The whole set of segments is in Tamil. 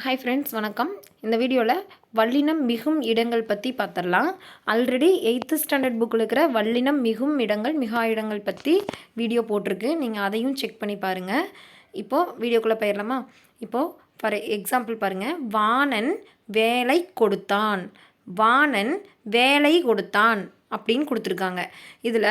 ஹாய் ஃப்ரெண்ட்ஸ் வணக்கம். இந்த வீடியோவில் வல்லினம் மிகும் இடங்கள் பற்றி பார்த்துடலாம் ஆல்ரெடி எயித்து ஸ்டாண்டர்ட் புக்கில் இருக்கிற வல்லினம் மிகும் இடங்கள் மிகா இடங்கள் பற்றி வீடியோ போட்டிருக்கு. நீங்கள் அதையும் செக் பண்ணி பாருங்கள் இப்போது வீடியோக்குள்ளே போயிடலாமா இப்போது ஃபார் எக்ஸாம்பிள் பாருங்கள் வாணன் வேலை கொடுத்தான். வாணன் வேலை கொடுத்தான். அப்படின்னு கொடுத்துருக்காங்க. இதில்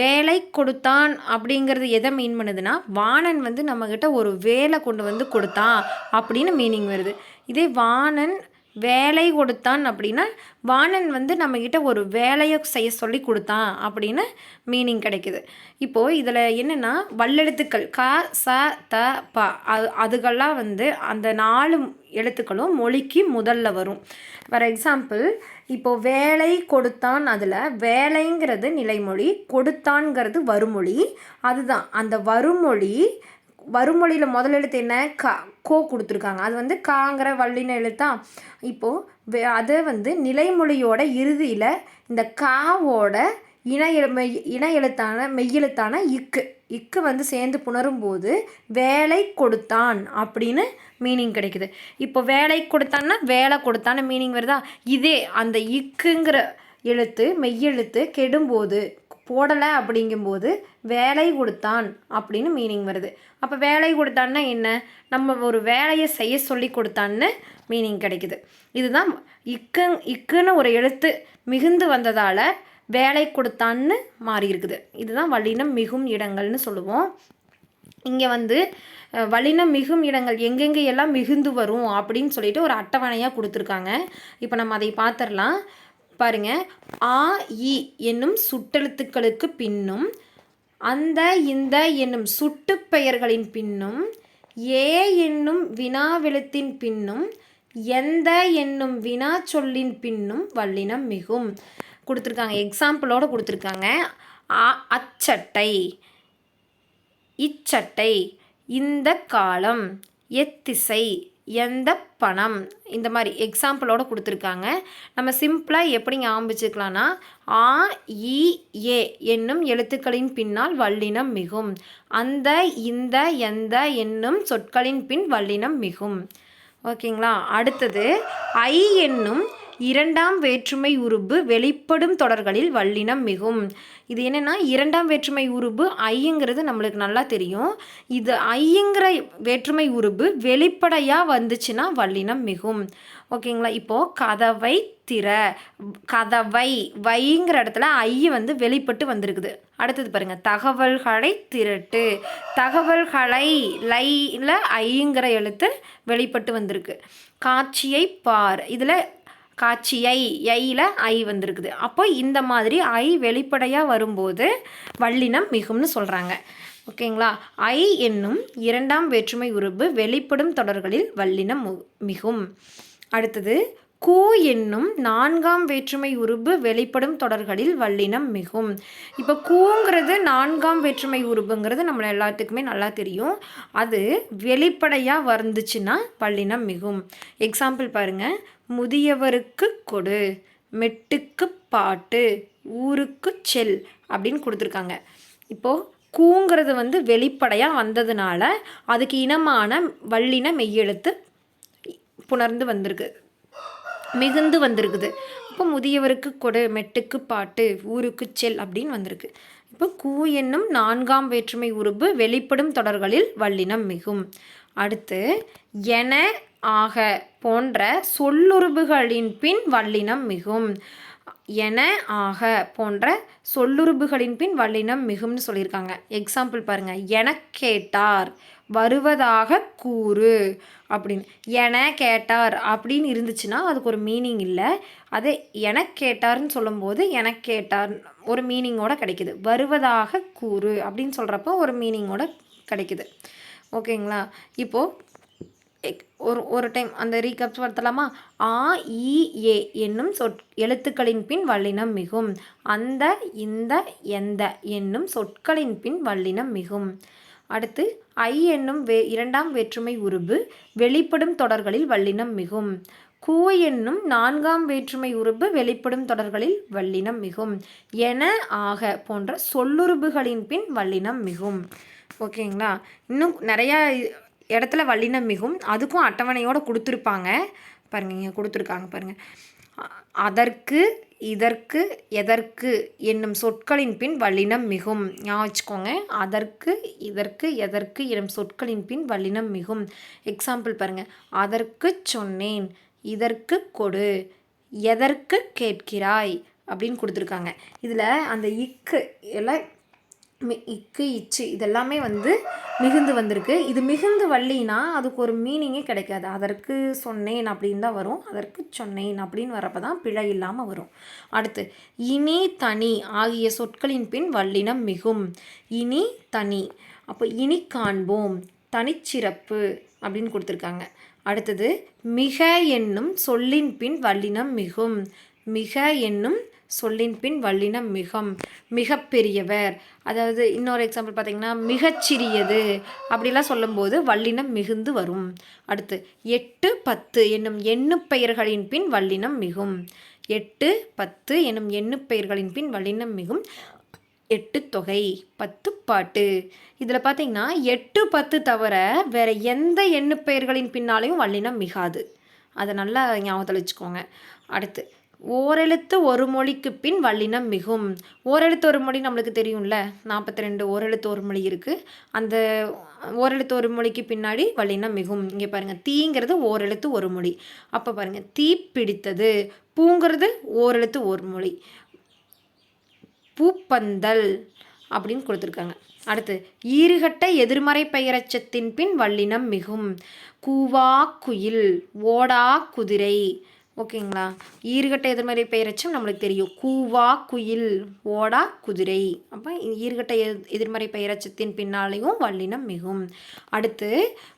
வேலை கொடுத்தான் அப்படிங்கிறது எதை மீன் பண்ணுதுன்னா வாணன் வந்து நம்மக்கிட்ட ஒரு வேலை கொண்டு வந்து கொடுத்தான் அப்படின்னு மீனிங் வருது. இதே வாணன் வேலை கொடுத்தான் அப்படின்னா வாணன் வந்து நம்மக்கிட்ட ஒரு வேலையை செய்ய சொல்லி கொடுத்தான் அப்படின்னு மீனிங் கிடைக்குது. இப்போது இதில் என்னென்னா வல்லெழுத்துக்கள் க ச த ப அது அதுகெல்லாம் வந்து அந்த நாலு எழுத்துக்களும் மொழிக்கு முதல்ல வரும். ஃபார் எக்ஸாம்பிள் இப்போது வேலை கொடுத்தான் அதில் வேலைங்கிறது நிலைமொழி கொடுத்தான்ங்கிறது வருமொழி. அதுதான் அந்த வருமொழி வருமொழியில் முதல் எழுத்து என்ன? க கோ கொடுத்துருக்காங்க. அது வந்து காங்கிற வள்ளின எழுத்தா? இப்போது அதை வந்து நிலைமொழியோட இறுதியில் இந்த காவோட இன எழு மெய் இன எழுத்தான மெய்யெழுத்தான இக்கு. இக்கு வந்து சேர்ந்து புணரும் போது வேலை கொடுத்தான் அப்படின்னு மீனிங் கிடைக்குது. இப்போ வேலை கொடுத்தான்னா வேலை கொடுத்தான்னு மீனிங் வருதா? இதே அந்த இக்குங்கிற எழுத்து மெய்யெழுத்து கெடும்போது போடலை அப்படிங்கும்போது வேலை கொடுத்தான் அப்படின்னு மீனிங் வருது. அப்போ வேலை கொடுத்தான்னா என்ன? நம்ம ஒரு வேலையை செய்ய சொல்லி கொடுத்தான்னு மீனிங் கிடைக்குது. இதுதான் இக்கு இக்குன்னு ஒரு எழுத்து மிகுந்து வந்ததால் வேலை கொடுத்தான்னு மாறி இருக்குது இதுதான் வல்லினம் மிகும் இடங்கள்னு சொல்லுவோம். இங்கே வந்து வலினம் மிகும் இடங்கள் எங்கெங்கே எல்லாம் மிகுந்து வரும் அப்படின்னு சொல்லிட்டு ஒரு அட்டவணையாக கொடுத்துருக்காங்க. இப்போ நம்ம அதை பார்த்துடலாம் பாருங்க. ஆ இ என்னும் சுட்டெழுத்துக்களுக்கு பின்னும் அந்த இந்த என்னும் சுட்டு பெயர்களின் பின்னும் ஏ என்னும் வினாவெழுத்தின் பின்னும் எந்த என்னும் வினா சொல்லின் பின்னும் வல்லினம் மிகும். கொடுத்துருக்காங்க. எக்ஸாம்பிளோடு கொடுத்துருக்காங்க. அச்சட்டை. இச்சட்டை. இந்த காலம். எத்திசை. எந்த பணம். இந்த மாதிரி எக்ஸாம்பிளோடு கொடுத்துருக்காங்க. நம்ம சிம்பிளாக எப்படி ஆரம்பிச்சுக்கலாம்னா ஆ இ ஏ என்னும் எழுத்துக்களின் பின்னால் வல்லினம் மிகும். அந்த இந்த எந்த என்னும் சொற்களின் பின் வல்லினம் மிகும். ஓகேங்களா? அடுத்தது ஐ என்னும் இரண்டாம் வேற்றுமை உருபு வெளிப்படும் தொடர்களில் வல்லினம் மிகும். இது என்னென்னா இரண்டாம் வேற்றுமை உருபு ஐங்கிறது நம்மளுக்கு நல்லா தெரியும். இது ஐங்கிற வேற்றுமை உருபு வெளிப்படையாக வந்துச்சுன்னா வல்லினம் மிகும். ஓகேங்களா? இப்போது கதவை திற. கதவை வைங்கிற இடத்துல ஐ வந்து வெளிப்பட்டு வந்திருக்குது. அடுத்தது பாருங்கள் தகவல்களை திரட்டு. தகவல்களை லையில் ஐங்கிற எழுத்து வெளிப்பட்டு வந்திருக்கு. காட்சியை பார். இதில் காட்சி ஐ ஐயில் ஐ வந்திருக்குது. அப்போ இந்த மாதிரி ஐ வெளிப்படையாக வரும்போது வள்ளினம் மிகும்னு சொல்கிறாங்க ஓகேங்களா? ஐ என்னும் இரண்டாம் வேற்றுமை உருபு வெளிப்படும் தொடர்களில் வல்லினம் மிகும். அடுத்தது கூ என்னும் நான்காம் வேற்றுமை உருபு வெளிப்படும் தொடர்களில் வல்லினம் மிகும். இப்போ கூங்கிறது நான்காம் வேற்றுமை உருபுங்கிறது நம்மளை எல்லாத்துக்குமே நல்லா தெரியும். அது வெளிப்படையாக வந்துச்சுன்னா வல்லினம் மிகும். எக்ஸாம்பிள் பாருங்கள் முதியவருக்கு கொடு மெட்டுக்கு பாட்டு ஊருக்கு செல் அப்படின்னு கொடுத்துருக்காங்க. இப்போது கூங்கிறது வந்து வெளிப்படையாக வந்ததுனால அதுக்கு இனமான வள்ளின மெய்யெழுத்து புணர்ந்து வந்திருக்கு மிகுந்து வந்திருக்குது. இப்போ முதியவருக்கு கொடு மெட்டுக்கு பாட்டு ஊருக்கு செல் அப்படின்னு வந்திருக்கு. இப்போ கூ என்னும் நான்காம் வேற்றுமை உருபு வெளிப்படும் தொடர்களில் வல்லினம் மிகும். அடுத்து என ஆக போன்ற சொல்லுறுப்புகளின் பின் வல்லினம் மிகும். என ஆக போன்ற சொல்லுறுப்புகளின் பின் வல்லினம் மிகும்னு சொல்லியிருக்காங்க. எக்ஸாம்பிள் பாருங்கள் என கேட்டார் வருவதாக கூறு அப்படின்னு. என கேட்டார் அப்படின்னு இருந்துச்சுன்னா அதுக்கு ஒரு மீனிங் இல்லை. அதே என கேட்டார்னு சொல்லும்போது என கேட்டார் ஒரு மீனிங்கோட கிடைக்குது. வருவதாக கூறு அப்படின்னு சொல்கிறப்போ ஒரு மீனிங்கோட கிடைக்குது. ஓகேங்களா இப்போது ஒரு ஒரு டைம் அந்த ரீகப்ஸ் படுத்தலாமா ஆ இ ஏ என்னும் சொற் எழுத்துக்களின் பின் வல்லினம் மிகும். அந்த இந்த எந்த என்னும் சொற்களின் பின் வல்லினம் மிகும். அடுத்து ஐ என்னும் வே இரண்டாம் வேற்றுமை உருபு வெளிப்படும் தொடர்களில் வல்லினம் மிகும். கூ என்னும் நான்காம் வேற்றுமை உருபு வெளிப்படும் தொடர்களில் வல்லினம் மிகும். என ஆக போன்ற சொல்லுறுப்புகளின் பின் வல்லினம் மிகும். ஓகேங்களா? இன்னும் நிறையா இடத்துல வல்லினம் மிகும் அதுக்கும் அட்டவணையோடு கொடுத்துருப்பாங்க. பாருங்க இங்கே கொடுத்துருக்காங்க பாருங்கள் அதற்கு இதற்கு எதற்கு என்னும் சொற்களின் பின் வல்லினம் மிகும். ஞாபகம் வச்சுக்கோங்க. அதற்கு இதற்கு எதற்கு என்னும் சொற்களின் பின் வல்லினம் மிகும். எக்ஸாம்பிள் பாருங்கள் அதற்கு சொன்னேன் இதற்கு கொடு எதற்கு கேட்கிறாய்? அப்படின்னு கொடுத்துருக்காங்க. இதில் அந்த இக்கு எல்லாம் இக்கு இச்சு இதெல்லாமே வந்து மிகுந்து வந்திருக்கு. இது மிகுந்து வள்ளினா அதுக்கு ஒரு மீனிங்கே கிடைக்காது. அதற்கு சொன்னேன் அப்படின்னு தான் வரும். அதற்கு சொன்னேன் அப்படின்னு வரப்போ தான் பிழை இல்லாமல் வரும். அடுத்து இனி தனி ஆகிய சொற்களின் பின் வல்லினம் மிகும். இனி தனி. அப்போ இனி காண்போம். தனிச்சிறப்பு அப்படின்னு கொடுத்துருக்காங்க. அடுத்தது மிக என்னும் சொல்லின் பின் வல்லினம் மிகும். மிக என்னும் சொல்லின் பின் வல்லினம் மிகம் மிகப்பெரியவர் அதாவது இன்னொரு எக்ஸாம்பிள் பார்த்திங்கன்னா மிகச்சிறியது அப்படிலாம் சொல்லும்போது வல்லினம் மிகுந்து வரும். அடுத்து எட்டு பத்து என்னும் எண்ணு பெயர்களின் பின் வல்லினம் மிகும். எட்டு பத்து என்னும் எண்ணு பெயர்களின் பின் வல்லினம் மிகும். எட்டு தொகை பத்து பாட்டு. இதில் பார்த்தீங்கன்னா எட்டு பத்து தவிர வேறு எந்த எண்ணு பெயர்களின் பின்னாலையும் வல்லினம் மிகாது. அதை நல்லா ஞாபகத்தில் வச்சுக்கோங்க. அடுத்து ஓரெழுத்து ஒரு மொழிக்கு பின் வல்லினம் மிகும். ஓரெழுத்து ஒரு மொழி நம்மளுக்கு தெரியும்ல? நாற்பத்தி ரெண்டு ஓரெழுத்து ஒரு மொழி இருக்குது அந்த ஓரெழுத்து ஒரு மொழிக்கு பின்னாடி வல்லினம் மிகும். இங்கே பாருங்கள் தீங்கிறது ஓரெழுத்து ஒரு மொழி. அப்போ பாருங்கள் தீ பிடித்தது பூங்கிறது ஓரெழுத்து ஒரு மொழி. பூப்பந்தல் அப்படின்னு கொடுத்துருக்காங்க. அடுத்து ஈறுகட்ட எதிர்மறை பெயரச்சத்தின் பின் வல்லினம் மிகும். கூவா குயில் ஓடா குதிரை ஓகேங்களா? ஈர்கட்ட எதிர்மறை பெயரச்சம் நம்மளுக்கு தெரியும். கூவா குயில் ஓடா குதிரை. அப்போ ஈர்கட்ட எதிர்மறை பெயரச்சத்தின் பின்னாலேயும் வல்லினம் மிகும். அடுத்து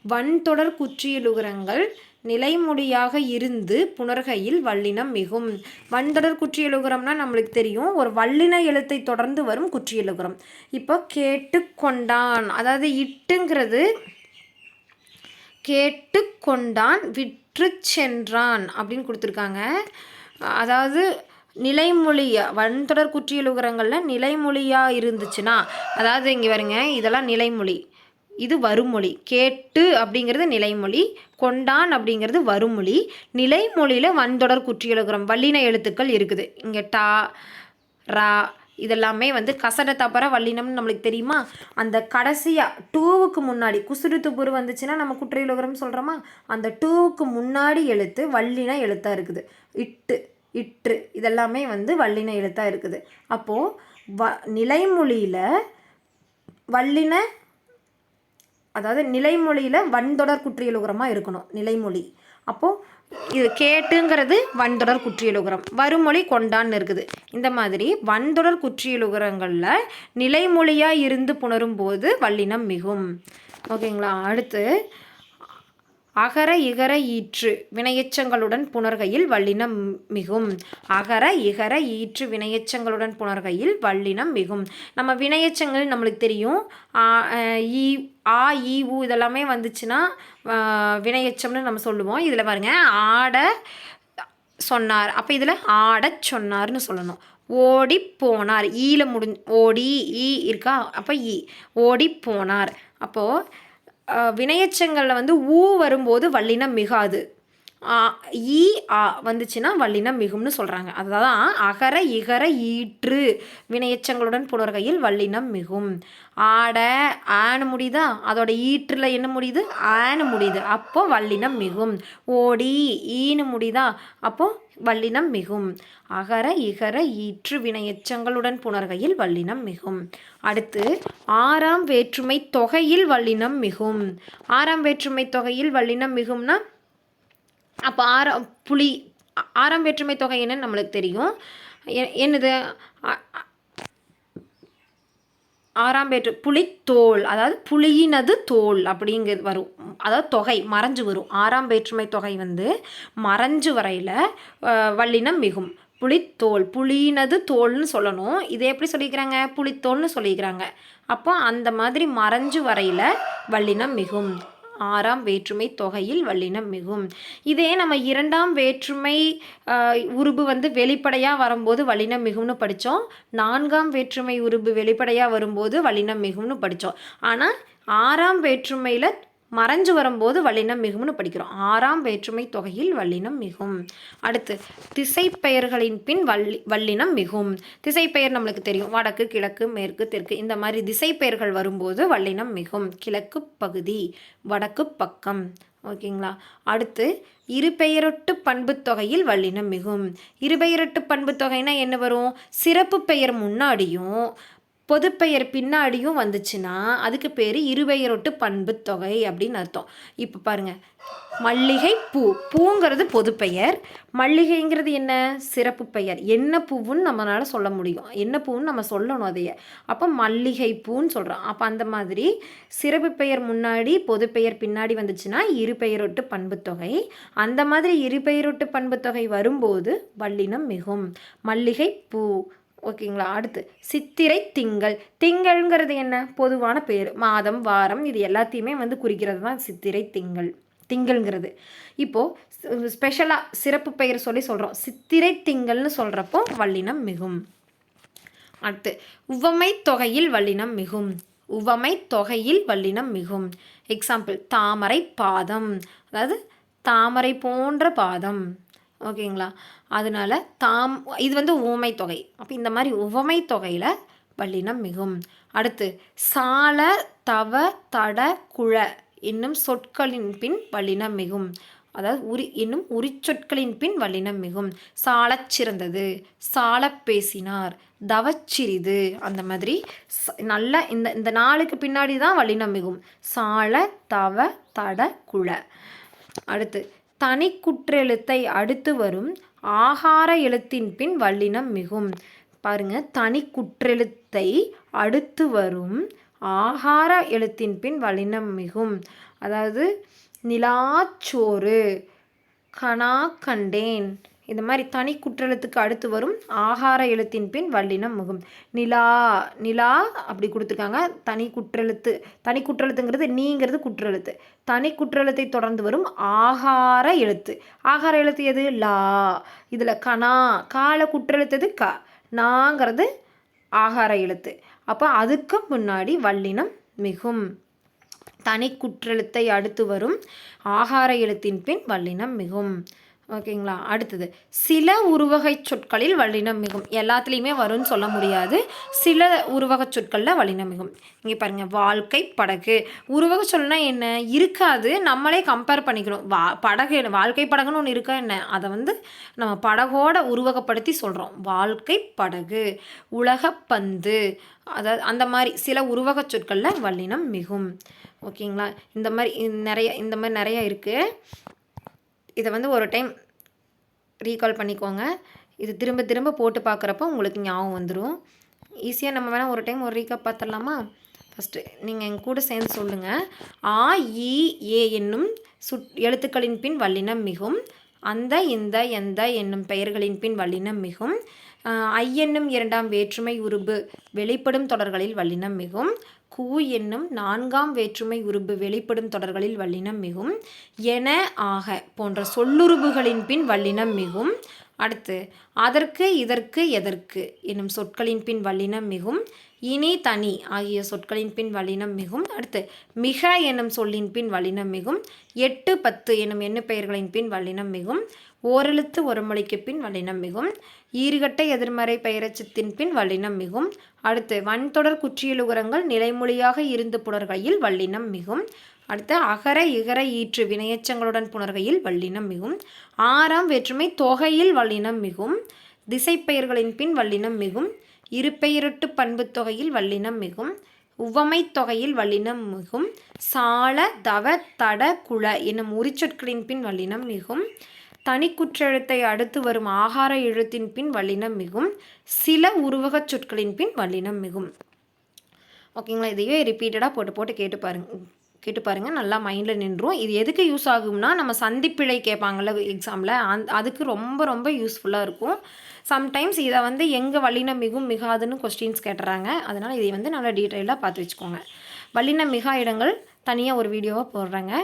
வன்தொடர் குற்றியலுகரங்கள் நிலைமொழியாக இருந்து புணர்கையில் வல்லினம் மிகும். வன்தொடர் குற்றியலுகரம்னா நம்மளுக்கு தெரியும். ஒரு வல்லின எழுத்தை தொடர்ந்து வரும் குற்றியலுகரம். இப்போ கேட்டுக்கொண்டான். அதாவது இட்டுங்கிறது கேட்டுக்கொண்டான் விற்று சென்றான் அப்படின்னு கொடுத்துருக்காங்க. அதாவது நிலைமொழியா வன்தொடர் குற்றியலுகரங்களில் நிலைமொழியாக இருந்துச்சுன்னா அதாவது இங்கே வருங்க இதெல்லாம் நிலைமொழி இது வருமொழி கேட்டு அப்படிங்கிறது நிலைமொழி கொண்டான் அப்படிங்கிறது வருமொழி நிலைமொழியில் வன்தொடர் குற்றியலுகரம் வல்லின எழுத்துக்கள் இருக்குது. இங்கே டா ரா இதெல்லாமே வந்து கசட தப்பற வல்லினம்னு நம்மளுக்கு தெரியுமா? அந்த கடைசியாக டூவுக்கு முன்னாடி குசுறு துப்புரு வந்துச்சுன்னா நம்ம குற்றையுலகரம் சொல்கிறோமா அந்த டூவுக்கு முன்னாடி எழுத்து வல்லின எழுத்தாக இருக்குது. இட்டு இற்று இதெல்லாமே வந்து வல்லின எழுத்தாக இருக்குது. அப்போது வ நிலைமொழியில் வல்லின அதாவது நிலைமொழியில் வன்தொடர் குற்றியலுகரமாக இருக்கணும் நிலைமொழி. அப்போது இது கேட்டுங்கிறது வன்தொடர் குற்றியலுகரம். வருமொழி கொண்டான்னு இருக்குது. இந்த மாதிரி வன்தொடர் குற்றியலுகரங்களில் நிலைமொழியாக இருந்து புணரும் போது வல்லினம் மிகும். ஓகேங்களா? அடுத்து அகர இகர ஈற்று வினையச்சங்களுடன் புணர்கையில் வல்லினம் மிகும். அகர இகர ஈற்று வினையச்சங்களுடன் புணர்கையில் வல்லினம் மிகும். நம்ம வினையச்சங்கள் நம்மளுக்கு தெரியும். ஆ, ஈ ஆ ஈ ஊ இதெல்லாமே வந்துச்சுன்னா வினையச்சம்னு வினையெச்சம்னு நம்ம சொல்லுவோம். இதில் பாருங்க ஆட சொன்னார். அப்போ இதில் ஆடச் சொன்னார்னு சொல்லணும். ஓடி போனார். ஈல முடிஞ் ஓடி ஈ இருக்கா? அப்போ ஈ. ஓடி போனார். அப்போது வினையச்சங்களில் வந்து ஊ வரும்போது வல்லினம் மிகாது. ஈ ஆ வந்துச்சுன்னா வல்லினம் மிகும்னு சொல்கிறாங்க அதுதான் அகர இகர ஈற்று வினையச்சங்களுடன் புணர்கையில் வல்லினம் மிகும். ஆட ஆன முடியுதா? அதோட ஈற்றில் என்ன முடியுது? ஆன முடியுது. அப்போ வல்லினம் மிகும். ஓடி ஈனு முடியுதா? அப்போ வல்லினம் மிகும். அகர இகர ஈற்று வினையச்சங்களுடன் புணர்கையில் வல்லினம் மிகும். அடுத்து ஆறாம் வேற்றுமை தொகையில் வல்லினம் மிகும். ஆறாம் வேற்றுமை தொகையில் வல்லினம் மிகும்னா அப்போ ஆறாம் புலி ஆறாம் வேற்றுமை தொகை என்னன்னு நம்மளுக்கு தெரியும். எ- என்னது? ஆறாம் வேற்று புலித்தோல் அதாவது புலியினது தோல் அப்படிங்கிறது வரும். அதாவது தொகை மறைஞ்சு வரும். ஆறாம் வேற்றுமை தொகை வந்து மறைஞ்சு வரையில் வல்லினம் மிகும். புலித்தோல் புலியினது தோல்னு சொல்லணும். இதை எப்படி சொல்லிக்கிறாங்க? புலித்தோல்னு சொல்லிக்கிறாங்க. அப்போ அந்த மாதிரி மறைஞ்சு வரையில் வல்லினம் மிகும். ஆறாம் வேற்றுமை தொகையில் வல்லினம் மிகும். இதே நம்ம இரண்டாம் வேற்றுமை உருபு வந்து வெளிப்படையாக வரும்போது வல்லினம் மிகும்னு படித்தோம் நான்காம் வேற்றுமை உருபு வெளிப்படையாக வரும்போது வல்லினம் மிகும்னு படித்தோம் ஆனால் ஆறாம் வேற்றுமையில் மறைஞ்சு வரும்போது வல்லினம் மிகும்னு படிக்கிறோம். ஆறாம் வேற்றுமை தொகையில் வல்லினம் மிகும். அடுத்து திசைப்பெயர்களின் பின் வள்ளி வல்லினம் மிகும். திசைப்பெயர் நம்மளுக்கு தெரியும். வடக்கு கிழக்கு மேற்கு தெற்கு இந்த மாதிரி திசைப்பெயர்கள் வரும்போது வல்லினம் மிகும். கிழக்கு பகுதி வடக்கு பக்கம். ஓகேங்களா? அடுத்து இருபெயரொட்டு பண்பு தொகையில் வல்லினம் மிகும். இருபெயரொட்டு பண்பு தொகைனா என்ன வரும்? சிறப்பு பெயர் முன்னாடியும் பொதுப்பெயர் பின்னாடியும் வந்துச்சுன்னா அதுக்கு பேர் இருபெயரொட்டு பண்பு தொகை அப்படின்னு அர்த்தம். இப்போ பாருங்க. மல்லிகை பூ. பூங்கிறது பொதுப்பெயர். மல்லிகைங்கிறது என்ன? சிறப்பு பெயர். என்ன பூவுன்னு நம்மளால சொல்ல முடியும். என்ன பூன்னு நம்ம சொல்லணும் அதையே. அப்போ மல்லிகை பூன்னு சொல்கிறோம் அப்போ அந்த மாதிரி சிறப்பு பெயர் முன்னாடி பொதுப்பெயர் பின்னாடி வந்துச்சுன்னா இருபெயரொட்டு பண்புத் தொகை. அந்த மாதிரி இருபெயரொட்டு பண்புத்தொகை வரும்போது வல்லினம் மிகும். மல்லிகை பூ. ஓகேங்களா? அடுத்து சித்திரை திங்கள். திங்கள்ங்கிறது என்ன? பொதுவான பேர். மாதம் வாரம் இது எல்லாத்தையுமே வந்து குறிக்கிறது தான் சித்திரை திங்கள். திங்கள்ங்கிறது. இப்போது ஸ்பெஷலாக சிறப்பு பெயர் சொல்லி சொல்கிறோம் சித்திரை திங்கள்னு சொல்கிறப்போ வல்லினம் மிகும். அடுத்து உவமை தொகையில் வல்லினம் மிகும். உவமை தொகையில் வல்லினம் மிகும். எக்ஸாம்பிள் தாமரை பாதம். அதாவது தாமரை போன்ற பாதம். ஓகேங்களா? அதனால தாம் இது வந்து உவமை தொகை. அப்போ இந்த மாதிரி உவமை தொகையில் வல்லினம் மிகும். அடுத்து சால தவ தட குழ என்னும் சொற்களின் பின் வல்லினம் மிகும். அதாவது உரி என்னும் உரிச்சொற்களின் பின் வல்லினம் மிகும். சாலச் சிறந்தது சாலப் பேசினார் தவச்சிறிது அந்த மாதிரி நல்ல இந்த இந்த நாளுக்கு பின்னாடி தான் வல்லினம் மிகும். சால தவ தட குழ. அடுத்து தனி குற்றெழுத்தை அடுத்து வரும் ஆகார எழுத்தின் பின் வல்லினம் மிகும். பாருங்க தனி குற்றெழுத்தை அடுத்து வரும் ஆகார எழுத்தின் பின் வல்லினம் மிகும். அதாவது நிலாச்சோறு கணா கண்டேன் இந்த மாதிரி தனி குற்றெழுத்துக்கு அடுத்து வரும் ஆகார எழுத்தின் பின் வல்லினம் மிகும். நிலா நிலா அப்படி கொடுத்துருக்காங்க. தனி குற்றெழுத்து தனி குற்றெழுத்துங்கிறது நீங்கிறது குற்றெழுத்து. தனி குற்றெழுத்தை தொடர்ந்து வரும் ஆகார எழுத்து. ஆகார எழுத்து எது? லா. இதில் கனா கால குற்றெழுத்து க. நாங்கிறது ஆகார எழுத்து. அப்போ அதுக்கு முன்னாடி வல்லினம் மிகும். தனி குற்றெழுத்தை அடுத்து வரும் ஆகார எழுத்தின் பின் வல்லினம் மிகும். ஓகேங்களா? அடுத்தது சில உருவகை சொற்களில் வல்லினம் மிகும். எல்லாத்துலேயுமே வரும்னு சொல்ல முடியாது. சில உருவக சொற்களில் வல்லினம் மிகும். இங்கே பாருங்கள் வாழ்க்கை படகு. உருவக சொல்னா என்ன? இருக்காது நம்மளே கம்பேர் பண்ணிக்கணும். வா படகு என்ன? வாழ்க்கை படகுன்னு ஒன்று இருக்கா என்ன? அதை வந்து நம்ம படகோட உருவகப்படுத்தி சொல்கிறோம் வாழ்க்கை படகு உலகப்பந்து அதாவது அந்த மாதிரி சில உருவக சொற்களில் வல்லினம் மிகும். ஓகேங்களா? இந்த மாதிரி நிறைய இந்த மாதிரி நிறைய இருக்குது இதை வந்து ஒரு டைம் ரீகால் பண்ணிக்கோங்க. இது திரும்ப திரும்ப போட்டு பார்க்குறப்போ உங்களுக்கு ஞாபகம் வந்துடும் ஈஸியாக நம்ம வேணால் ஒரு டைம் ஒரு ரீகால் பார்த்துடலாமா? ஃபஸ்ட்டு நீங்கள் எங்கள் கூட சேர்ந்து சொல்லுங்கள் ஆ இ ஏ என்னும் சுட் எழுத்துக்களின் பின் வல்லினம் மிகும். அந்த இந்த எந்த என்னும் பெயர்களின் பின் வல்லினம் மிகும். ஐ என்னும் இரண்டாம் வேற்றுமை உருபு வெளிப்படும் தொடர்களில் வல்லினம் மிகும். கூ என்னும் நான்காம் வேற்றுமை உருபு வெளிப்படும் தொடர்களில் வல்லினம் மிகும் என ஆக போன்ற சொல்லுருபுகளின் பின் வல்லினம் மிகும். அடுத்து அதற்கு இதற்கு எதற்கு என்னும் சொற்களின் பின் வல்லினம் மிகும் இனி தனி ஆகிய சொற்களின் பின் வல்லினம் மிகும். அடுத்து மிக என்னும் சொல்லின் பின் வல்லினம் மிகும் எட்டு பத்து என்னும் எண்ணு பெயர்களின் பின் வல்லினம் மிகும். ஓரெழுத்து ஒரு மொழிக்கு பின் வல்லினம் மிகும். ஈறுகட்டை எதிர்மறை பெயரச்சத்தின் பின் வல்லினம் மிகும். அடுத்து வன்தொடர் குற்றியலுகரங்கள் நிலைமொழியாக இருந்து புணர்கையில் வல்லினம் மிகும். அடுத்து அகர இகர ஈற்று வினையச்சங்களுடன் புணர்கையில் வல்லினம் மிகும். ஆறாம் வேற்றுமை தொகையில் வல்லினம் மிகும். திசைப்பெயர்களின் பின் வல்லினம் மிகும். இருபெயரொட்டு பண்புத் தொகையில் வல்லினம் மிகும். உவமை தொகையில் வல்லினம் மிகும். சால தவ தட குல என்னும் உரிச்சொற்களின் பின் வல்லினம் மிகும். தனிக்குற்றெழுத்தை அடுத்து வரும் ஆகார எழுத்தின் பின் வல்லினம் மிகும் சில உருவகச் சொற்களின் பின் வல்லினம் மிகும். ஓகேங்களா? இதையே ரிப்பீட்டடாக போட்டு போட்டு கேட்டு பாருங்க கேட்டு பாருங்கள் நல்லா மைண்டில் நின்றும் இது எதுக்கு யூஸ் ஆகும்னா நம்ம சந்திப்பிழை கேட்பாங்கள்ல எக்ஸாமில் அந் அதுக்கு ரொம்ப ரொம்ப யூஸ்ஃபுல்லாக இருக்கும். சம்டைம்ஸ் இதை வந்து எங்கே வல்லினம் மிகும் மிகாதுன்னு கொஸ்டின்ஸ் கேட்டுறாங்க. அதனால் இதை வந்து நல்லா டீட்டெயிலாக பார்த்து வச்சுக்கோங்க. வல்லினம் மிகா இடங்கள் தனியாக ஒரு வீடியோவாக போடுறேங்க.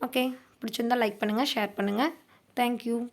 ஓகே? பிடிச்சிருந்தா லைக் பண்ணுங்கள் ஷேர் பண்ணுங்கள் Thank you.